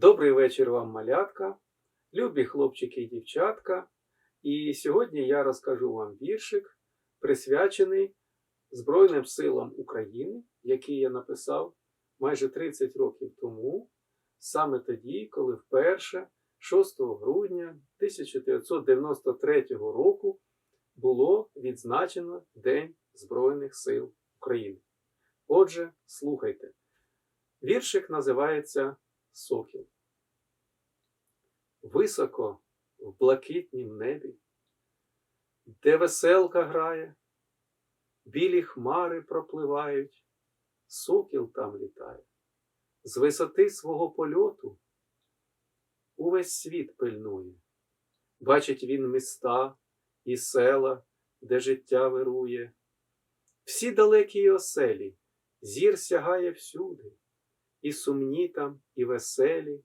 Добрий вечір вам, малятка, любі хлопчики і дівчатка. І сьогодні я розкажу вам віршик, присвячений Збройним силам України, який я написав майже 30 років тому, саме тоді, коли вперше, 6 грудня 1993 року, було відзначено День Збройних сил України. Отже, слухайте. Віршик називається Сокіл. Високо в блакитнім небі, де веселка грає, білі хмари пропливають, сокіл там літає. З висоти свого польоту увесь світ пильнує. Бачить він міста і села, де життя вирує. Всі далекі оселі, зір сягає всюди і сумні там, і веселі,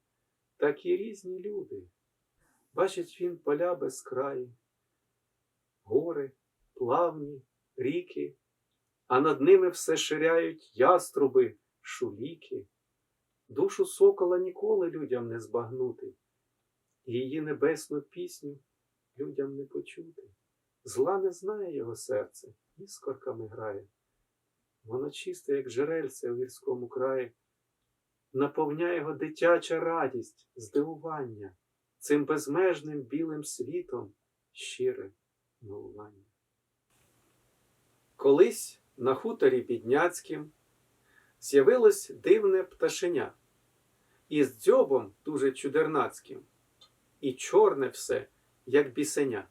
так і різні люди. Бачить він поля безкраї, гори, плавні, ріки, а над ними все ширяють яструби, шуліки. Душу сокола ніколи людям не збагнути, її небесну пісню людям не почути. Зла не знає його серце, іскорками грає. Воно чисте, як джерельце у гірському краї наповняє його дитяча радість, здивування цим безмежним білим світом щире милування. Колись на хуторі Підняцькім з'явилось дивне пташеня із дзьобом дуже чудернацьким, і чорне все, як бісеня.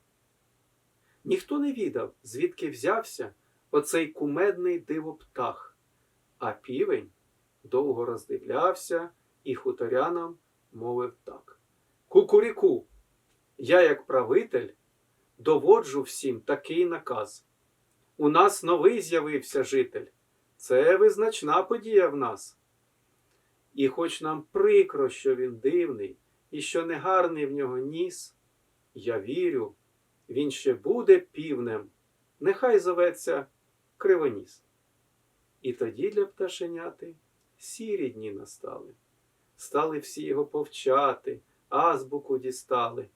Ніхто не відав, звідки взявся оцей кумедний дивоптах, а півень довго роздивлявся і хуторянам мовив так. Кукуріку, я, як правитель, доводжу всім такий наказ. У нас новий з'явився житель. Це визначна подія в нас. І хоч нам прикро, що він дивний, і що негарний в нього ніс, я вірю, він ще буде півнем, нехай зоветься кривоніс. І тоді для пташеняти сірі дні настали. Стали всі його повчати, азбуку дістали.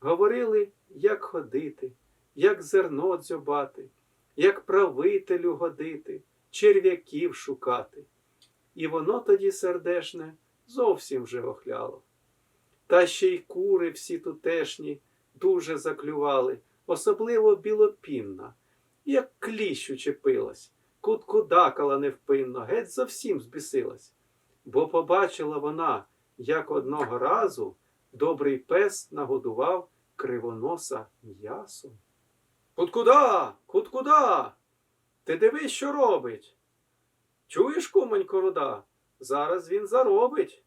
Говорили, як ходити, як зерно дзьобати, як правителю годити, черв'яків шукати. І воно тоді сердешне зовсім вже охляло. Та ще й кури всі тутешні дуже заклювали, особливо білопінна, як кліщ учепилась куткудакала невпинно, геть зовсім збісилась. Бо побачила вона, як одного разу добрий пес нагодував кривоноса м'ясом. Куткуда, куткуда? Ти дивись, що робить. Чуєш, кумонько руда? Зараз він заробить.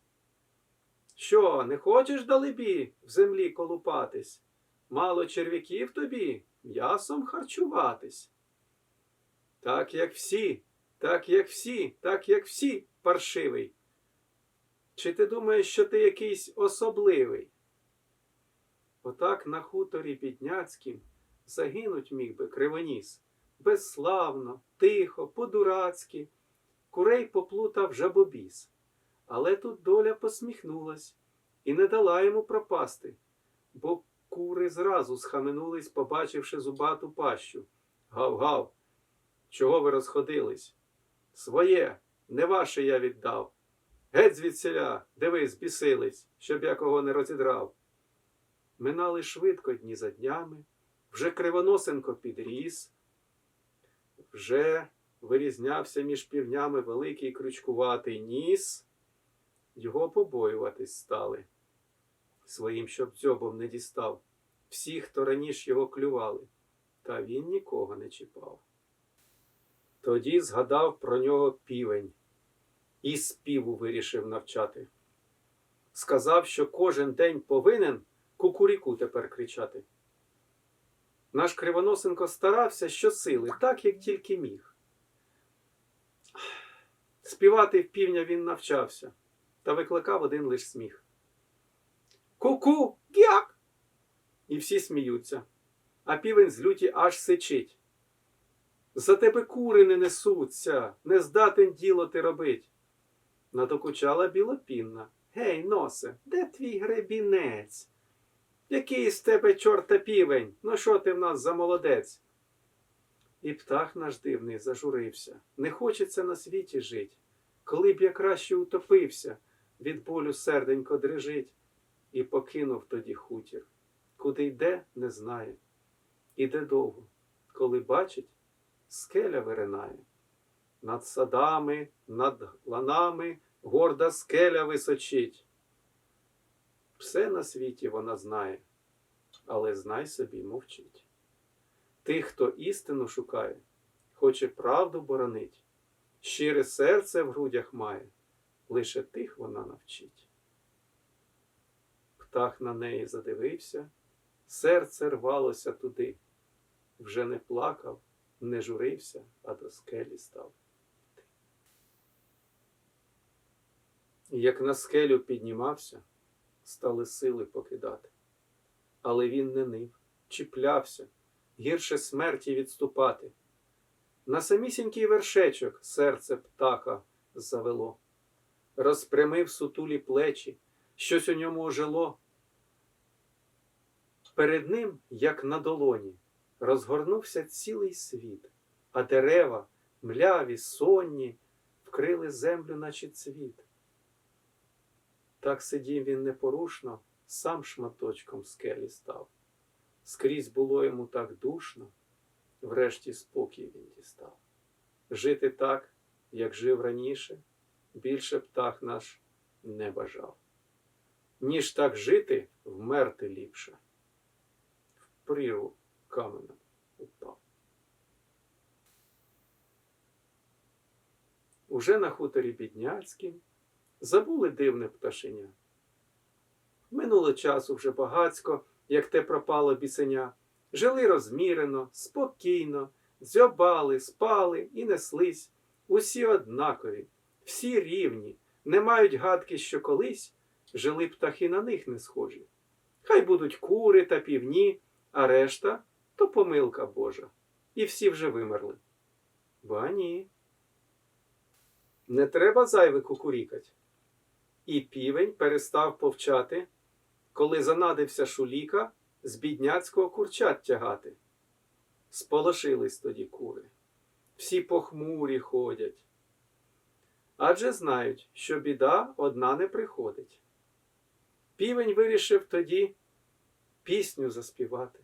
Що, не хочеш далебі в землі колупатись? Мало черв'яків тобі м'ясом харчуватись. Так, як всі, так, як всі, так, як всі, паршивий. Чи ти думаєш, що ти якийсь особливий? Отак на хуторі Підняцькім загинуть міг би кривоніс, безславно, тихо, по-дурацьки, курей поплутав жабобіс. Але тут доля посміхнулась і не дала йому пропасти, бо кури зразу схаменулись, побачивши зубату пащу. Гав-гав! Чого ви розходились? Своє, не ваше я віддав. Геть звідсіля, диви, збісились, щоб я кого не розідрав. Минали швидко дні за днями, вже кривоносенко підріс, вже вирізнявся між півнями великий крючкуватий ніс, його побоюватись стали. Своїм, щоб дзьобом не дістав. Всі, хто раніше його клювали, та він нікого не чіпав. Тоді згадав про нього півень і співу вирішив навчати. Сказав, що кожен день повинен кукуріку тепер кричати. Наш Кривоносенко старався щосили, так, як тільки міг. Співати в півня він навчався та викликав один лиш сміх. Ку-ку, гяк! І всі сміються, а півень з люті аж сичить. За тебе кури не несуться, не здатен діло ти робить. Надокучала білопінна, Гей, носе, де твій гребінець? Який з тебе чорта півень? Ну що ти в нас за молодець? І птах наш дивний зажурився. Не хочеться на світі жить. Коли б я краще утопився, від болю серденько дрижить, і покинув тоді хутір. Куди йде, не знає. Іде довго, коли бачить, скеля виринає. Над садами, над ланами горда скеля височить. Все на світі вона знає, але знай собі мовчить. Тих, хто істину шукає, хоче правду боронить, щире серце в грудях має, лише тих вона навчить. Птах на неї задивився, серце рвалося туди, вже не плакав, не журився, а до скелі став. Як на скелю піднімався, стали сили покидати. Але він не нив, чіплявся, гірше смерті відступати. На самісінький вершечок серце птаха завело, розпрямив сутулі плечі, щось у ньому ожило. Перед ним, як на долоні, розгорнувся цілий світ, а дерева, мляві, сонні, вкрили землю, наче цвіт. Так сидів він непорушно, сам шматочком скелі став. Скрізь було йому так душно, врешті спокій він дістав. Жити так, як жив раніше, більше птах наш не бажав. Ніж так жити, вмерти ліпше. В прірву каменем упав. Уже на хуторі Бідняцькім забули дивне пташеня. Минуло часу вже багацько, як те пропало бісеня. Жили розмірено, спокійно, дзьобали, спали і неслись. Усі однакові, всі рівні, не мають гадки, що колись жили птахи на них не схожі. Хай будуть кури та півні, а решта то помилка Божа. І всі вже вимерли. Ба ні. Не треба зайве кукурікать. І півень перестав повчати, коли занадився шуліка з бідняцького курчат тягати. Сполошились тоді кури. Всі похмурі ходять. Адже знають, що біда одна не приходить. Півень вирішив тоді пісню заспівати.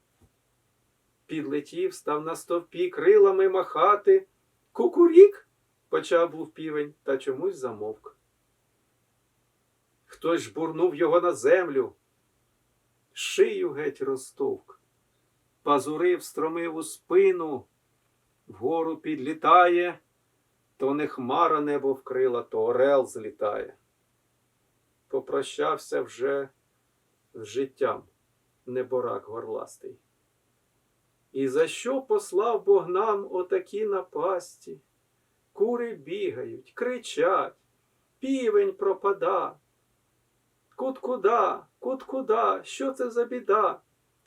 Підлетів, став на стовпі крилами махати. Кукурік, почав був півень, та чомусь замовк. Хтось жбурнув його на землю, шию геть розтовк, пазурив, стромив у спину, вгору підлітає, то не хмара небо вкрила, то орел злітає. Попрощався вже з життям неборак горластий. І за що послав Бог нам отакі напасті? Кури бігають, кричать, півень пропада. Кут куда, кут куда, що це за біда?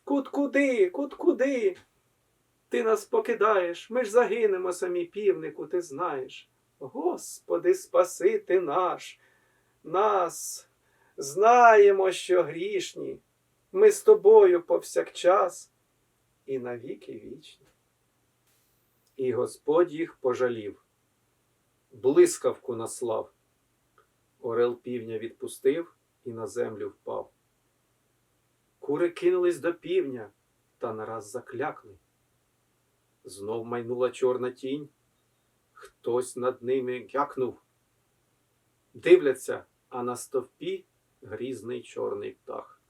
Кут куди, кут куди? Ти нас покидаєш, ми ж загинемо самі півнику, ти знаєш. Господи, спаси ти наш, нас, знаємо, що грішні, ми з тобою повсякчас і навіки вічні. І Господь їх пожалів, блискавку наслав. Орел півня відпустив і на землю впав. Кури кинулись до півня та нараз заклякли. Знов майнула чорна тінь, хтось над ними гякнув. Дивляться, а на стовпі грізний чорний птах.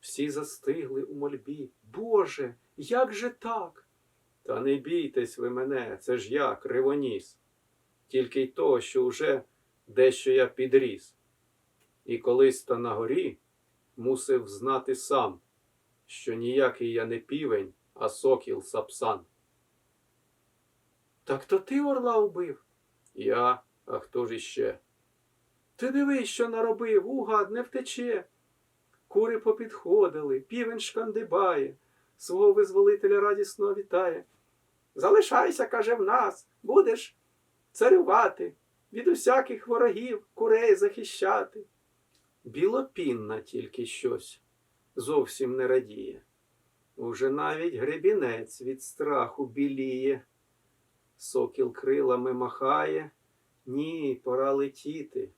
Всі застигли у мольбі. Боже, як же так? Та не бійтесь ви мене, це ж я, кривоніс. Тільки й то, що уже дещо я підріс. І колись то на горі мусив знати сам, що ніякий я не півень, а сокіл сапсан. Так то ти орла убив? Я, а хто ж іще? Ти дивись, що наробив, угад не втече. Кури попідходили, півень шкандибає, свого визволителя радісно вітає. Залишайся, каже, в нас, будеш царювати, від усяких ворогів курей захищати. Білопінна тільки щось зовсім не радіє. Уже навіть гребінець від страху біліє. Сокіл крилами махає. Ні, пора летіти.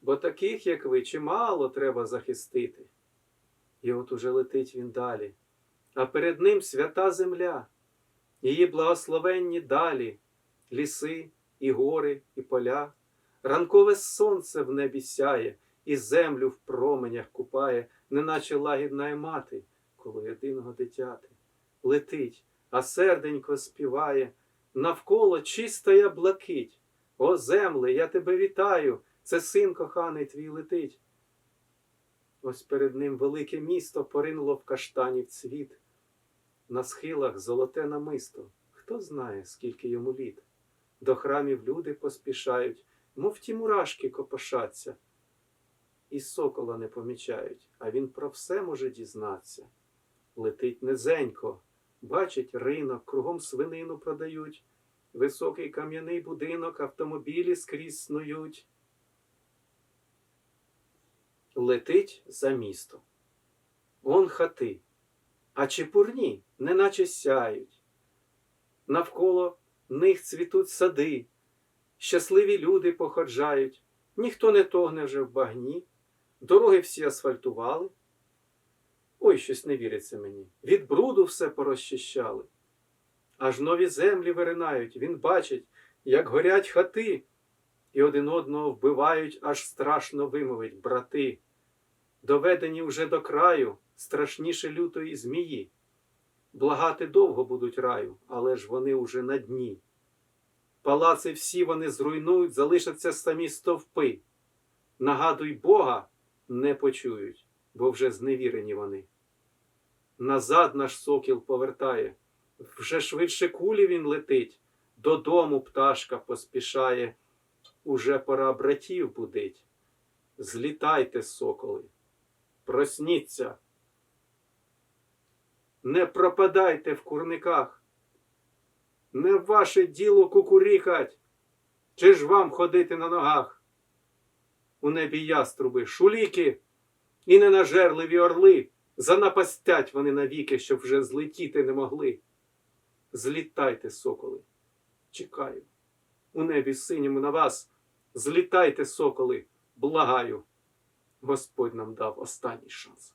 Бо таких, як ви, чимало треба захистити. І от уже летить він далі, а перед ним свята земля, її благословенні далі, ліси, і гори, і поля, ранкове сонце в небі сяє, і землю в променях купає, неначе лагідна й мати коло єдиного дитяти. Летить, а серденько співає, навколо чистая блакить. О, земле, я тебе вітаю, це син коханий твій летить. Ось перед ним велике місто поринуло в каштанів цвіт. На схилах золоте намисто. Хто знає, скільки йому літ. До храмів люди поспішають, мов ті мурашки копошаться. І сокола не помічають, а він про все може дізнатися. Летить низенько, бачить ринок, кругом свинину продають, високий кам'яний будинок, автомобілі скрізь снують. Летить за місто. Он хати, а чепурні, неначе сяють. Навколо них цвітуть сади, щасливі люди походжають, ніхто не тогне вже в багні, дороги всі асфальтували. Ой, щось не віриться мені. Від бруду все порозчищали. Аж нові землі виринають, він бачить, як горять хати, і один одного вбивають, аж страшно вимовить брати. Доведені вже до краю, страшніше лютої змії. Благати довго будуть раю, але ж вони уже на дні. Палаци всі вони зруйнують, залишаться самі стовпи. Нагадуй Бога, не почують, бо вже зневірені вони. Назад наш сокіл повертає, вже швидше кулі він летить, додому пташка поспішає, уже пора братів будить. Злітайте, соколи, просніться. Не пропадайте в курниках. Не ваше діло кукурікать, чи ж вам ходити на ногах? У небі яструби, шуліки і ненажерливі орли, занапастять вони навіки, щоб вже злетіти не могли. Злітайте, соколи, чекаю. У небі синьому на вас. Злітайте, соколи, благаю. Господь нам дав останній шанс.